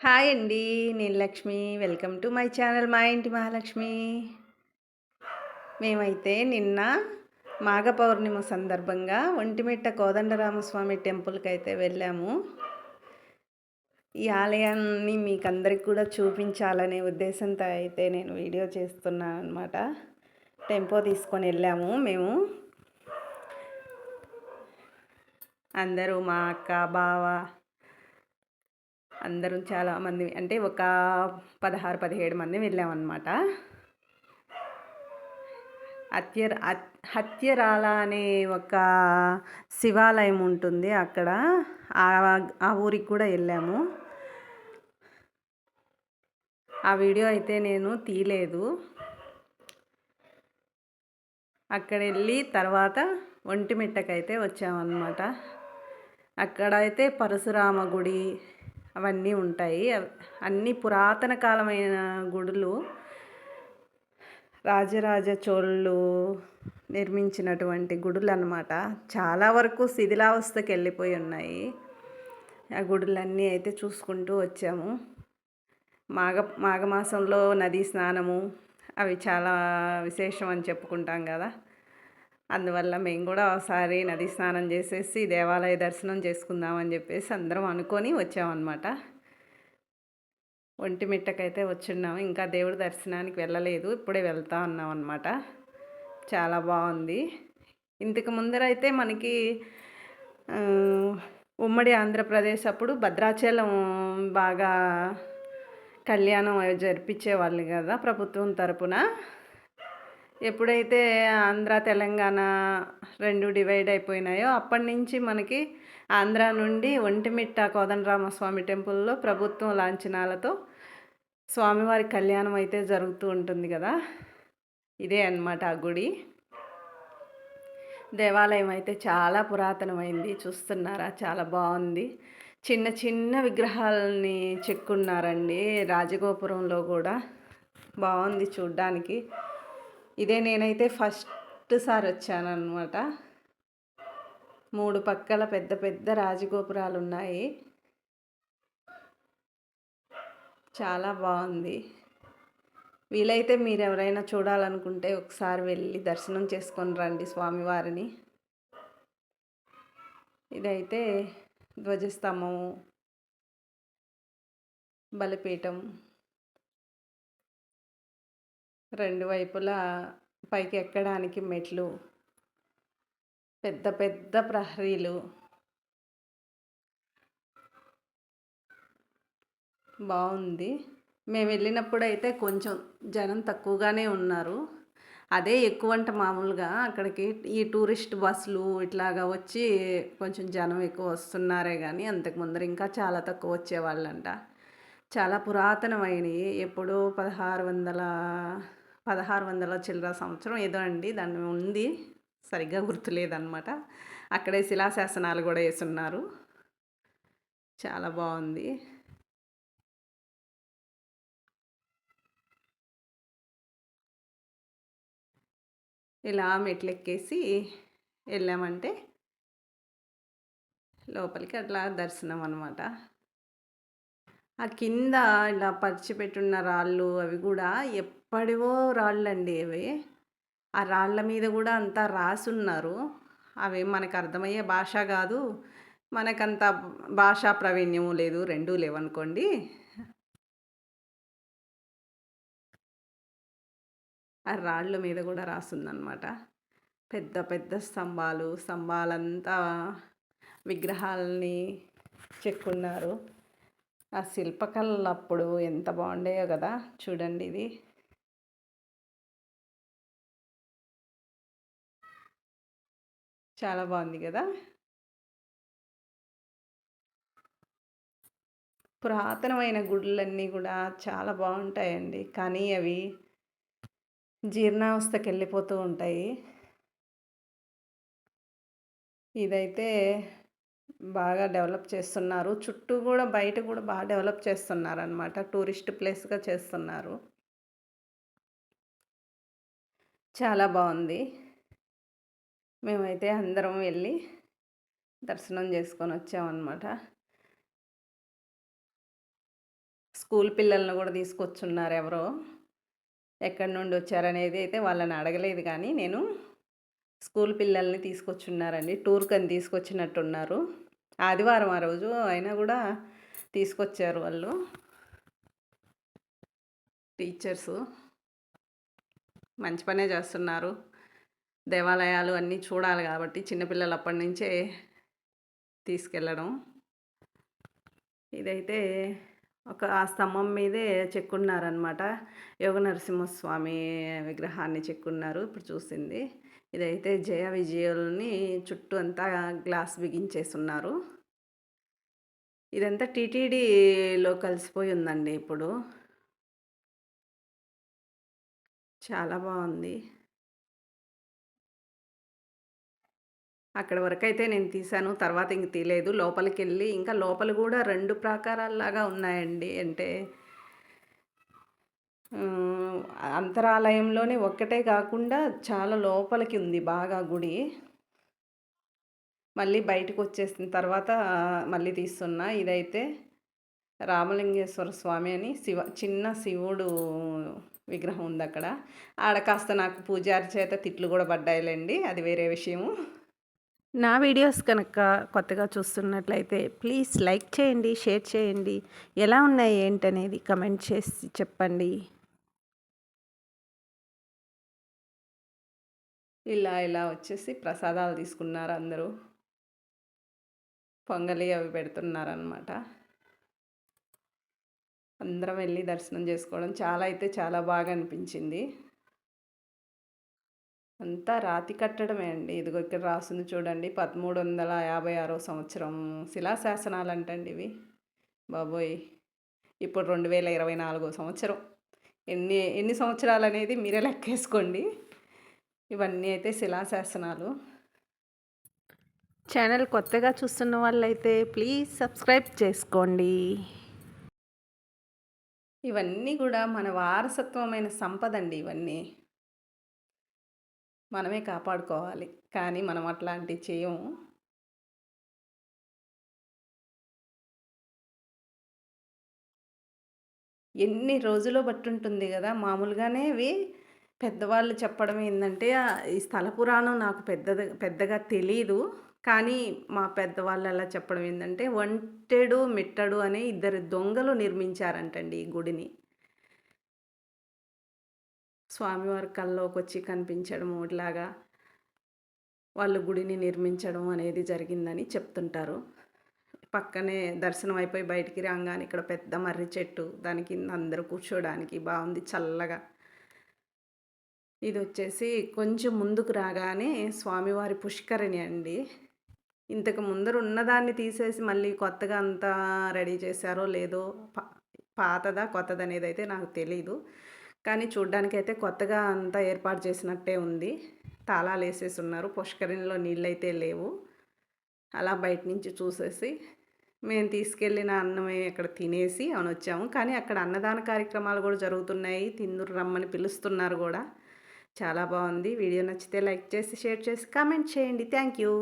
Hi అండి. నేను Lakshmi. Welcome to my channel మా ఇంటి మహాలక్ష్మి. మేమైతే నిన్న మాఘ పౌర్ణిమ సందర్భంగా ఒంటిమిట్ట కోదండరామస్వామి టెంపుల్కి అయితే వెళ్ళాము. ఈ ఆలయాన్ని మీకు అందరికి కూడా చూపించాలనే ఉద్దేశంతో అయితే నేను వీడియో చేస్తున్నాననమాట. టెంపో తీసుకొని వెళ్ళాము మేము. అందరూ మా అక్క, బావ అందరం చాలామంది అంటే ఒక 16, 17 మంది వెళ్ళామన్నమాట. అత్యర్ హత్యరాల అనే ఒక శివాలయం ఉంటుంది అక్కడ. ఆ ఊరికి కూడా వెళ్ళాము. ఆ వీడియో అయితే నేను తీయలేదు. అక్కడెళ్ళి తర్వాత ఒంటిమిట్టకైతే వచ్చామన్నమాట. అక్కడైతే పరశురామ గుడి అవన్నీ ఉంటాయి. అన్ని పురాతన కాలమైన గుడులు. రాజరాజ చోళ్ళు నిర్మించినటువంటి గుడులనమాట. చాలా వరకు శిథిలావస్థకెళ్ళిపోయి ఉన్నాయి. ఆ గుడులన్నీ అయితే చూసుకుంటూ వచ్చాము. మాఘ మాఘమాసంలో నదీ స్నానము అవి చాలా విశేషం అని చెప్పుకుంటాం కదా అందువల్ల మేము కూడా ఒకసారి నది స్నానం చేసేసి దేవాలయ దర్శనం చేసుకుందామని చెప్పేసి అందరం అనుకొని వచ్చామన్నమాట. ఒంటిమిట్టకైతే వచ్చున్నాము. ఇంకా దేవుడి దర్శనానికి వెళ్ళలేదు. ఇప్పుడే వెళ్తా ఉన్నామన్నమాట. చాలా బాగుంది ఇంతకు ముందరైతే మనకి ఉమ్మడి ఆంధ్రప్రదేశ్ అప్పుడు భద్రాచలం బాగా కళ్యాణం అవి జరిపించేవాళ్ళు కదా ప్రభుత్వం తరపున. ఎప్పుడైతే ఆంధ్ర, తెలంగాణ రెండు డివైడ్ అయిపోయినాయో అప్పటినుంచి మనకి ఆంధ్ర నుండి ఒంటిమిట్ట కోదండరామస్వామి టెంపుల్‌లో ప్రభుత్వం లాంఛనాలతో స్వామివారి కళ్యాణం అయితే జరుగుతూ ఉంటుంది కదా ఇదే అన్నమాట ఆ గుడి. దేవాలయం అయితే చాలా పురాతనమైంది. చూస్తున్నారా? చాలా బాగుంది చిన్న చిన్న విగ్రహాలని చెక్కున్నారండి రాజగోపురంలో కూడా బాగుంది చూడ్డానికి. ఇదే నేనైతే ఫస్ట్ సారి వచ్చానన్నమాట. మూడు పక్కల పెద్ద పెద్ద రాజగోపురాలు ఉన్నాయి చాలా బాగుంది వీలైతే మీరు ఎవరైనా చూడాలనుకుంటే ఒకసారి వెళ్ళి దర్శనం చేసుకొని రండి స్వామివారిని. ఇదైతే ధ్వజస్తంభము. బలిపీఠం. రెండు వైపులా పైకి ఎక్కడానికి మెట్లు. పెద్ద పెద్ద ప్రహరీలు. బాగుంది మేము వెళ్ళినప్పుడు అయితే కొంచెం జనం తక్కువగానే ఉన్నారు. అదే ఎక్కువ అంటే మామూలుగా అక్కడికి ఈ టూరిస్ట్ బస్సులు ఇట్లాగా వచ్చి కొంచెం జనం ఎక్కువ వస్తున్నారే కానీ అంతకు ముందర ఇంకా చాలా తక్కువ వచ్చేవాళ్ళంట. చాలా పురాతనమైనవి ఎప్పుడో పదహారు వందల పదహారు వందల చిల్లర సంవత్సరం ఏదో అండి. దాన్ని ఉంది. సరిగ్గా గుర్తులేదన్నమాట. అక్కడే శిలాశాసనాలు కూడా యేసున్నారు. చాలా బాగుంది ఇలా మెట్లెక్కేసి వెళ్ళామంటే లోపలికి అట్లా దర్శనం అనమాట ఆ కింద ఇలా పరిచిపెట్టున్న రాళ్ళు అవి కూడా ఎప్పటివో రాళ్ళు అండి అవి. ఆ రాళ్ళ మీద కూడా అంతా రాసున్నారు. అవి మనకు అర్థమయ్యే భాష కాదు మనకంత భాషా ప్రావీణ్యము లేదు. రెండూ లేవనుకోండి. ఆ రాళ్ళ మీద కూడా రాసిందనమాట పెద్ద పెద్ద స్తంభాలు. స్తంభాలంతా విగ్రహాలని చెక్కున్నారు. ఆ శిల్పకళలు అప్పుడు ఎంత బాగుండేయో కదా చూడండి ఇది. చాలా బాగుంది కదా పురాతనమైన గుడులన్నీ కూడా చాలా బాగుంటాయండి కానీ అవి జీర్ణావస్థకి వెళ్ళిపోతూ ఉంటాయి. ఇదైతే బాగా డెవలప్ చేస్తున్నారు. చుట్టూ కూడా బయట కూడా బాగా డెవలప్ చేస్తున్నారు అనమాట టూరిస్ట్ ప్లేస్‌గా చేస్తున్నారు. చాలా బాగుంది. మేమైతే అందరం వెళ్ళి దర్శనం చేసుకొని వచ్చామన్నమాట. స్కూల్ పిల్లల్ని కూడా తీసుకొచ్చున్నారు ఎవరో. ఎక్కడి నుండి వచ్చారనేది అయితే వాళ్ళని అడగలేదు కానీ నేను స్కూల్ పిల్లల్ని తీసుకొచ్చున్నారండి. టూర్కి అని తీసుకొచ్చినట్టున్నారు. ఆదివారం ఆ రోజు అయినా కూడా తీసుకొచ్చారు వాళ్ళు. టీచర్సు. మంచి పనే చేస్తున్నారు. దేవాలయాలు అన్నీ చూడాలి కాబట్టి చిన్నపిల్లలు అప్పటి నుంచే తీసుకెళ్ళడం. ఇదైతే ఒక ఆ స్తంభం మీదే చెక్కున్నారనమాట యోగ నరసింహస్వామి విగ్రహాన్ని చెక్కున్నారు. ఇప్పుడు చూసింది. ఇదైతే జయ విజయుల్ని చుట్టూ అంతా గ్లాస్ బిగించేస్తున్నారు ఇదంతా టీటీడీలో కలిసిపోయి ఉందండి ఇప్పుడు. చాలా బాగుంది. అక్కడ వరకు అయితే నేను తీశాను తర్వాత ఇంక తీయలేదు. లోపలికి వెళ్ళి ఇంకా లోపల కూడా రెండు ప్రాకారాల్లాగా ఉన్నాయండి. అంటే అంతరాలయంలోనే ఒక్కటే కాకుండా చాలా లోపలికి ఉంది బాగా గుడి. మళ్ళీ బయటకు వచ్చేసిన తర్వాత మళ్ళీ తీస్తున్నా ఇదైతే రామలింగేశ్వర స్వామి అని శివ చిన్న శివుడు విగ్రహం ఉంది అక్కడ ఆడ కాస్త నాకు పూజారి చేత తిట్లు కూడా పడ్డాయిలేండి అది వేరే విషయము. నా వీడియోస్ కనుక కొత్తగా చూస్తున్నట్లయితే ప్లీజ్ లైక్ చేయండి షేర్ చేయండి. ఎలా ఉన్నాయి ఏంటనేది కమెంట్ చేసి చెప్పండి. ఇలా ఇలా వచ్చేసి ప్రసాదాలు తీసుకున్నారు అందరూ. పొంగలి అవి పెడుతున్నారనమాట అందరం వెళ్ళి దర్శనం చేసుకోవడం చాలా అయితే చాలా బాగా అనిపించింది. అంతా రాతి కట్టడమే అండి. ఇదిగో ఇక్కడ రాసింది చూడండి. పదమూడు వందల యాభై ఆరో సంవత్సరం శిలాశాసనాలు అంటండి ఇవి. బాబోయ్! ఇప్పుడు రెండు వేల ఇరవై నాలుగో సంవత్సరం. ఎన్ని ఎన్ని సంవత్సరాలు అనేది మీరే లెక్కేసుకోండి. ఇవన్నీ అయితే శిలాశాసనాలు ఛానల్ కొత్తగా చూస్తున్న వాళ్ళైతే ప్లీజ్ సబ్స్క్రైబ్ చేసుకోండి. ఇవన్నీ కూడా మన వారసత్వమైన సంపద అండి ఇవన్నీ. మనమే కాపాడుకోవాలి. కానీ మనం అట్లాంటివి చేయము. ఎన్ని రోజులు బట్టి ఉంటుంది కదా మామూలుగానే ఇవి పెద్దవాళ్ళు చెప్పడం ఏంటంటే ఈ స్థల పురాణం నాకు పెద్ద పెద్దగా తెలియదు కానీ మా పెద్దవాళ్ళు అలా చెప్పడం ఏంటంటే ఒంటెడు మిట్టడు అనే ఇద్దరు దొంగలు నిర్మించారంటండి ఈ గుడిని. స్వామివారి కల్లోకి వచ్చి కనిపించడం ఇట్లాగా వాళ్ళు గుడిని నిర్మించడం అనేది జరిగిందని చెప్తుంటారు. పక్కనే దర్శనం అయిపోయి బయటికి రాగానే ఇక్కడ పెద్ద మర్రి చెట్టు దాని కింద అందరూ కూర్చోడానికి బాగుంది చల్లగా. ఇది వచ్చేసి కొంచెం ముందుకు రాగానే స్వామివారి పుష్కరిణి అండి. ఇంతకు ముందర ఉన్నదాన్ని తీసేసి మళ్ళీ కొత్తగా అంతా రెడీ చేశారో లేదో పాతదా కొత్తది అనేది అయితే నాకు తెలీదు. కానీ చూడ్డానికైతే కొత్తగా అంతా ఏర్పాటు చేసినట్టే ఉంది. తాళాలు వేసేసి ఉన్నారు పుష్కరిణిలో నీళ్ళైతే లేవు. అలా బయట నుంచి చూసేసి మేము తీసుకెళ్ళిన అన్నమే అక్కడ తినేసి అని వచ్చాము కానీ అక్కడ అన్నదాన కార్యక్రమాలు కూడా జరుగుతున్నాయి. తిందురు రమ్మని పిలుస్తున్నారు కూడా. చాలా బాగుంది. వీడియో నచ్చితే లైక్ చేసి షేర్ చేసి కామెంట్ చేయండి. Thank you.